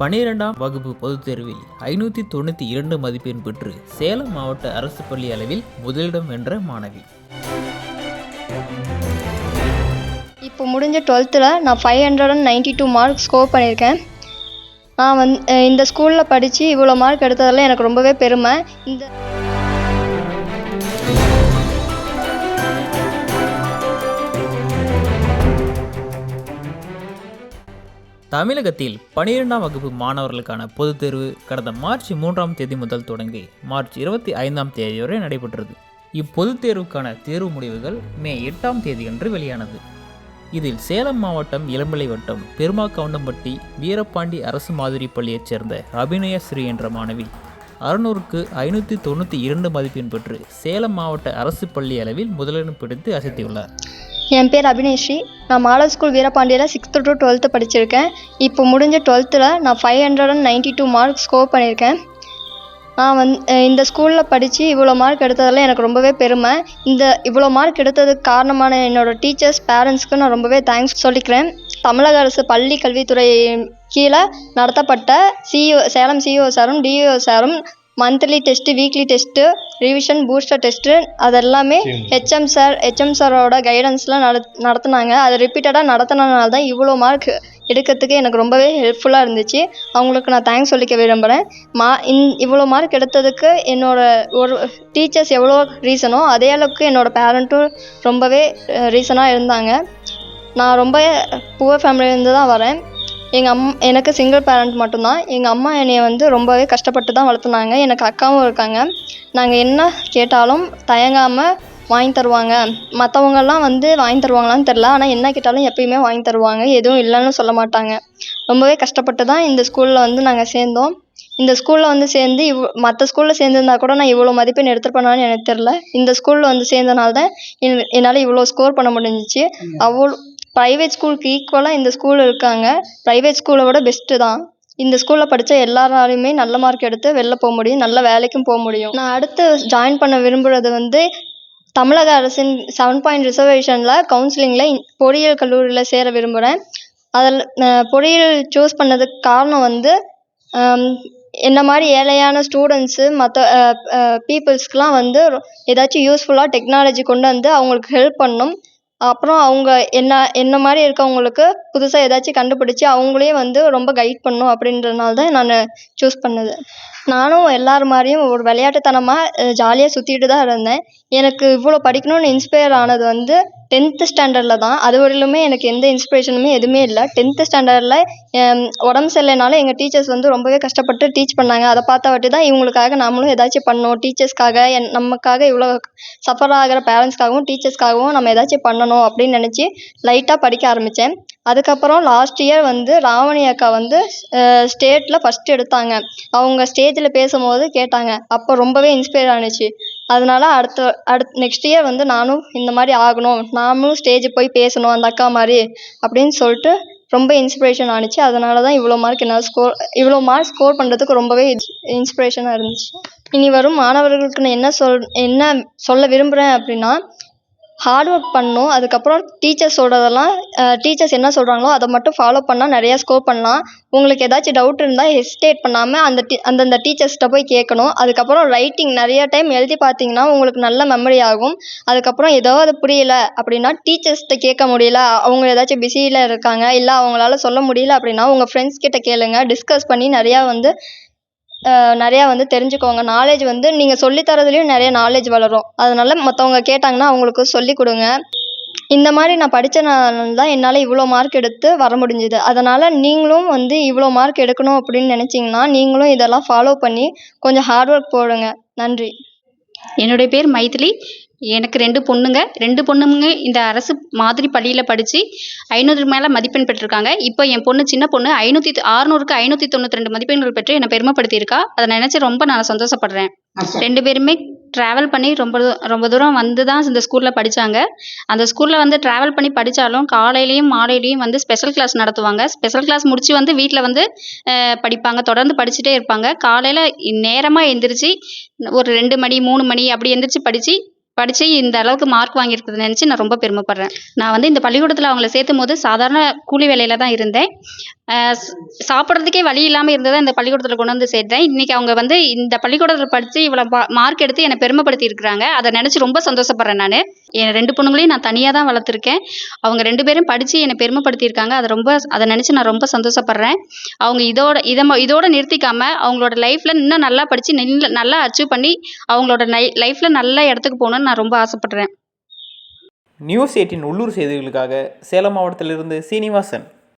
பனிரெண்டாம் வகுப்பு பொதுத் தேர்வில் ஐநூற்றி தொண்ணூற்றி இரண்டு மதிப்பெண் பெற்று சேலம் மாவட்ட அரசு பள்ளி அளவில் முதலிடம் வென்ற மாணவி. இப்போ முடிஞ்ச டுவெல்த்தில் நான் five hundred and ninety two mark score பண்ணியிருக்கேன். நான் வந்து இந்த ஸ்கூலில் படித்து இவ்வளோ மார்க் எடுத்ததில் எனக்கு ரொம்பவே பெருமை. இந்த தமிழகத்தில் பனிரெண்டாம் வகுப்பு மாணவர்களுக்கான பொதுத் தேர்வு கடந்த மார்ச் மூன்றாம் தேதி முதல் தொடங்கி மார்ச் இருபத்தி ஐந்தாம் தேதி வரை நடைபெற்றது. இப்பொதுத் தேர்வுக்கான தேர்வு முடிவுகள் மே எட்டாம் தேதியன்று வெளியானது. இதில் சேலம் மாவட்டம் இளம்பிள்ளை வட்டம் பெருமாக்கவுண்டம்பட்டி வீரபாண்டி அரசு மாதிரி பள்ளியைச் சேர்ந்த அபிநய ஸ்ரீ என்ற மாணவி அறுநூறுக்கு ஐநூற்றி தொண்ணூற்றி இரண்டு மதிப்பெண் பெற்று சேலம் மாவட்ட அரசு பள்ளி அளவில் முதலிடம் பிடித்து அசத்தியுள்ளார். என் பேர் அபினேஸ்ரீ நான் மாடல் ஸ்கூல் வீரபாண்டியில் சிக்ஸ்த்து டு டுவெல்த்து படிச்சிருக்கேன். இப்போ முடிஞ்ச டுவெல்த்தில் நான் five hundred and ninety two mark score பண்ணியிருக்கேன். நான் வந்து இந்த ஸ்கூலில் படித்து இவ்வளோ மார்க் எடுத்ததில் எனக்கு ரொம்பவே பெருமை. இந்த இவ்வளோ மார்க் எடுத்ததுக்கு காரணமான என்னோடய டீச்சர்ஸ் பேரண்ட்ஸ்க்கு நான் ரொம்பவே தேங்க்ஸ் சொல்லிக்கிறேன். தமிழக அரசு பள்ளி கல்வித்துறை கீழே நடத்தப்பட்ட சிஇஓ சேலம் சிஇஓ சாரும் டிஇஓ சாரும் monthly test weekly test revision booster test அதெல்லாமே ஹெச்எம் சார் ஹெச்எம் சாரோட கைடன்ஸில் நட நடத்துனாங்க. அதை ரிப்பீட்டடாக நடத்தினனால தான் இவ்வளோ மார்க் எடுக்கிறதுக்கு எனக்கு ரொம்பவே ஹெல்ப்ஃபுல்லாக இருந்துச்சு. அவங்களுக்கு நான் தேங்க்ஸ் சொல்லிக்க விரும்புகிறேன் மா இந் இவ்வளோ மார்க் எடுத்ததுக்கு என்னோட ஒரு டீச்சர்ஸ் எவ்வளோ ரீசனோ அதே அளவுக்கு என்னோட பேரண்ட்டும் ரொம்பவே ரீசனாக இருந்தாங்க. நான் ரொம்ப புவர் ஃபேமிலியிலேருந்து தான் வரேன். எங்கள் அம் எனக்கு சிங்கிள் பேரண்ட் மட்டும்தான். எங்கள் அம்மா என்னைய வந்து ரொம்பவே கஷ்டப்பட்டு தான் வளர்த்துனாங்க. எனக்கு அக்காவும் இருக்காங்க. நாங்கள் என்ன கேட்டாலும் தயங்காமல் வாங்கி தருவாங்க. மற்றவங்கெல்லாம் வந்து வாங்கி தருவாங்களான்னு தெரில ஆனால் என்ன கேட்டாலும் எப்பயுமே வாங்கி தருவாங்க. எதுவும் இல்லைன்னு சொல்ல மாட்டாங்க. ரொம்பவே கஷ்டப்பட்டு தான் இந்த ஸ்கூலில் வந்து நாங்கள் சேர்ந்தோம். இந்த ஸ்கூலில் வந்து சேர்ந்து இவ் மற்ற ஸ்கூலில் சேர்ந்துருந்தா கூட நான் இவ்வளோ மதிப்பெண் எடுத்திருப்பேனான்னு எனக்கு தெரில இந்த ஸ்கூலில் வந்து சேர்ந்தனால தான் என் என்னால் இவ்வளோ ஸ்கோர் பண்ண முடிஞ்சிச்சு. அவ்வளோ ப்ரைவேட் ஸ்கூலுக்கு ஈக்குவலாக இந்த ஸ்கூல் இருக்காங்க. ப்ரைவேட் ஸ்கூலை விட பெஸ்ட்டு தான். இந்த ஸ்கூலில் படித்த எல்லாராலையுமே நல்ல மார்க் எடுத்து வெளில போக முடியும். நல்ல வேலைக்கும் போக முடியும். நான் அடுத்து ஜாயின் பண்ண விரும்புகிறது வந்து தமிழக அரசின் செவன் பாயிண்ட் ரிசர்வேஷனில் கவுன்சிலிங்கில் பொறியியல் கல்லூரியில் சேர விரும்புகிறேன் அதில் பொறியியல் சூஸ் பண்ணதுக்கு காரணம் வந்து என்ன மாதிரி ஏழையான ஸ்டூடெண்ட்ஸு மற்ற பீப்புள்ஸ்க்குலாம் வந்து ஏதாச்சும் யூஸ்ஃபுல்லாக டெக்னாலஜி கொண்டு வந்து அவங்களுக்கு ஹெல்ப் பண்ணணும் அப்புறம் அவங்க என்ன என்ன மாதிரி இருக்கவங்களுக்கு புதுசாக ஏதாச்சும் கண்டுபிடிச்சி அவங்களே வந்து ரொம்ப கைட் பண்ணணும் அப்படின்றதுனால தான் நான் சூஸ் பண்ணது. நானும் எல்லார் மாதிரியும் ஒரு விளையாட்டுத்தனமாக ஜாலியாக சுற்றிட்டு தான் இருந்தேன். எனக்கு இவ்வளோ படிக்கணும்னு இன்ஸ்பயர் ஆனது வந்து டென்த்து ஸ்டாண்டர்டில் தான். அது வரையிலுமே எனக்கு எந்த இன்ஸ்பிரேஷனுமே எதுவுமே இல்லை. டென்த்து ஸ்டாண்டர்டில் உடம்பு சரியில்லைனால எங்கள் டீச்சர்ஸ் வந்து ரொம்பவே கஷ்டப்பட்டு டீச் பண்ணாங்க. அதை பார்த்த வாட்டி தான் இவங்களுக்காக நாமளும் ஏதாச்சும் பண்ணோம். டீச்சர்ஸ்க்காக என் நமக்காக இவ்வளோ சஃபர் ஆகிற பேரண்ட்ஸ்க்காகவும் டீச்சர்ஸ்க்காகவும் நம்ம ஏதாச்சும் பண்ணணும். அப்படின்னு நினச்சி லைட்டாக படிக்க ஆரம்பித்தேன் அதுக்கப்புறம் லாஸ்ட் இயர் வந்து ராவணி அக்கா வந்து ஸ்டேட்டில் ஃபஸ்ட்டு எடுத்தாங்க. அவங்க ஸ்டேஜில் பேசும்போது கேட்டாங்க. அப்போ ரொம்பவே இன்ஸ்பயர் ஆனுச்சு. அதனால அடுத்த அடுத் நெக்ஸ்ட் இயர் வந்து நானும் இந்த மாதிரி ஆகணும். நாமளும் ஸ்டேஜ் போய் பேசணும் அந்த அக்கா மாதிரி அப்படின்னு சொல்லிட்டு ரொம்ப இன்ஸ்பிரேஷன் ஆனுச்சு. அதனால தான் இவ்வளோ மார்க் என்னால் ஸ்கோர் இவ்வளோ மார்க் ஸ்கோர் பண்ணுறதுக்கு ரொம்பவே இன்ஸ்பிரேஷனாக இருந்துச்சு. இனி வரும் மாணவர்களுக்கு நான் என்ன சொல் என்ன சொல்ல விரும்புகிறேன் அப்படின்னா ஹார்ட் ஒர்க் பண்ணணும் அதுக்கப்புறம் டீச்சர்ஸ் சொல்கிறதெல்லாம் டீச்சர்ஸ் என்ன சொல்கிறாங்களோ அதை மட்டும் ஃபாலோ பண்ணால் நிறையா ஸ்கோர் பண்ணலாம். உங்களுக்கு ஏதாச்சும் டவுட் இருந்தால் ஹெசிடேட் பண்ணாமல் அந்த டி அந்தந்த டீச்சர்ஸ்கிட்ட போய் கேட்கணும். அதுக்கப்புறம் ரைட்டிங் நிறைய டைம் எழுதி பார்த்தீங்கன்னா உங்களுக்கு நல்ல மெமரி ஆகும். அதுக்கப்புறம் ஏதோ அது புரியல அப்படின்னா டீச்சர்ஸ்கிட்ட கேட்க முடியல. அவங்க ஏதாச்சும் பிஸியில் இருக்காங்க இல்லை அவங்களால சொல்ல முடியல அப்படின்னா உங்கள் ஃப்ரெண்ட்ஸ் கிட்ட கேளுங்கள் டிஸ்கஸ் பண்ணி நிறையா வந்து நிறையா வந்து தெரிஞ்சுக்கோங்க. நாலேஜ் வந்து நீங்கள் சொல்லித் தரதுலேயும் நிறைய நாலேஜ் வளரும். அதனால மற்றவங்க கேட்டாங்கன்னா அவங்களுக்கு சொல்லிக் கொடுங்க. இந்த மாதிரி நான் படித்தனால தான் என்னால் இவ்வளோ மார்க் எடுத்து வர முடிஞ்சுது. அதனால் நீங்களும் வந்து இவ்வளோ மார்க் எடுக்கணும் அப்படின்னு நினச்சிங்கன்னா நீங்களும் இதெல்லாம் ஃபாலோ பண்ணி கொஞ்சம் ஹார்ட் ஒர்க் போடுங்க. நன்றி. என்னுடைய பேர் மைதிலி. எனக்கு ரெண்டு பொண்ணுங்க. ரெண்டு பொண்ணுங்க இந்த அரசு மாதிரி பள்ளியில் படித்து ஐநூறுக்கு மேலே மதிப்பெண் பெற்றிருக்காங்க. இப்போ என் பொண்ணு சின்ன பொண்ணு ஐநூற்றி ஆறுநூறுக்கு ஐநூற்றி தொண்ணூற்றி ரெண்டு மதிப்பெண்கள் பெற்று என்னை பெருமைப்படுத்தியிருக்கா? அதை நினச்சி ரொம்ப நான் சந்தோஷப்படுறேன். ரெண்டு பேருமே ட்ராவல் பண்ணி ரொம்ப ரொம்ப தூரம் வந்து தான் இந்த ஸ்கூலில் படித்தாங்க அந்த ஸ்கூலில் வந்து ட்ராவல் பண்ணி படித்தாலும் காலையிலையும் மாலையிலையும் வந்து ஸ்பெஷல் கிளாஸ் நடத்துவாங்க. ஸ்பெஷல் கிளாஸ் முடித்து வந்து வீட்டில் வந்து படிப்பாங்க. தொடர்ந்து படிச்சுட்டே இருப்பாங்க. காலையில் நேரமாக எந்திரிச்சு ஒரு ரெண்டு மணி மூணு மணி அப்படி எந்திரிச்சு படித்து படித்து இந்த அளவுக்கு மார்க் வாங்கியிருக்கிறது நினச்சி நான் ரொம்ப பெருமைப்படுறேன். நான் வந்து இந்த பள்ளிக்கூடத்தில் அவங்கள சேர்த்தும் போது சாதாரண கூலி வேலையில் தான் இருந்தேன். சாப்பிட்றதுக்கே வழி இல்லாமல் இருந்ததை இந்த பள்ளிக்கூடத்தில் கொண்டு வந்து சேர்த்தேன். இன்றைக்கி அவங்க வந்து இந்த பள்ளிக்கூடத்தில் படித்து இவ்வளோ மார்க் எடுத்து என்னை பெருமைப்படுத்தி இருக்கிறாங்க அதை நினச்சி ரொம்ப சந்தோஷப்படுறேன் நான். என் ரெண்டு பொண்ணுங்களையும் நான் தனியாக தான் வளர்த்துருக்கேன். அவங்க ரெண்டு பேரும் படித்து என்னை பெருமைப்படுத்தியிருக்காங்க. அதை ரொம்ப அதை நினச்சி நான் ரொம்ப சந்தோஷப்படுறேன். அவங்க இதோட இதை ம- இதோட நிறுத்திக்காமல் அவங்களோட லைஃப்பில் இன்னும் நல்லா படித்து நல்ல நல்லா அச்சீவ் பண்ணி அவங்களோட நை லைஃப்பில் நல்ல இடத்துக்கு போகணுன்னு நான் ரொம்ப ஆசைப்பட்றேன். நியூஸ் எயிட்டின் உள்ளூர் செய்திகளுக்காக சேலம் மாவட்டத்திலிருந்து சீனிவாசன்.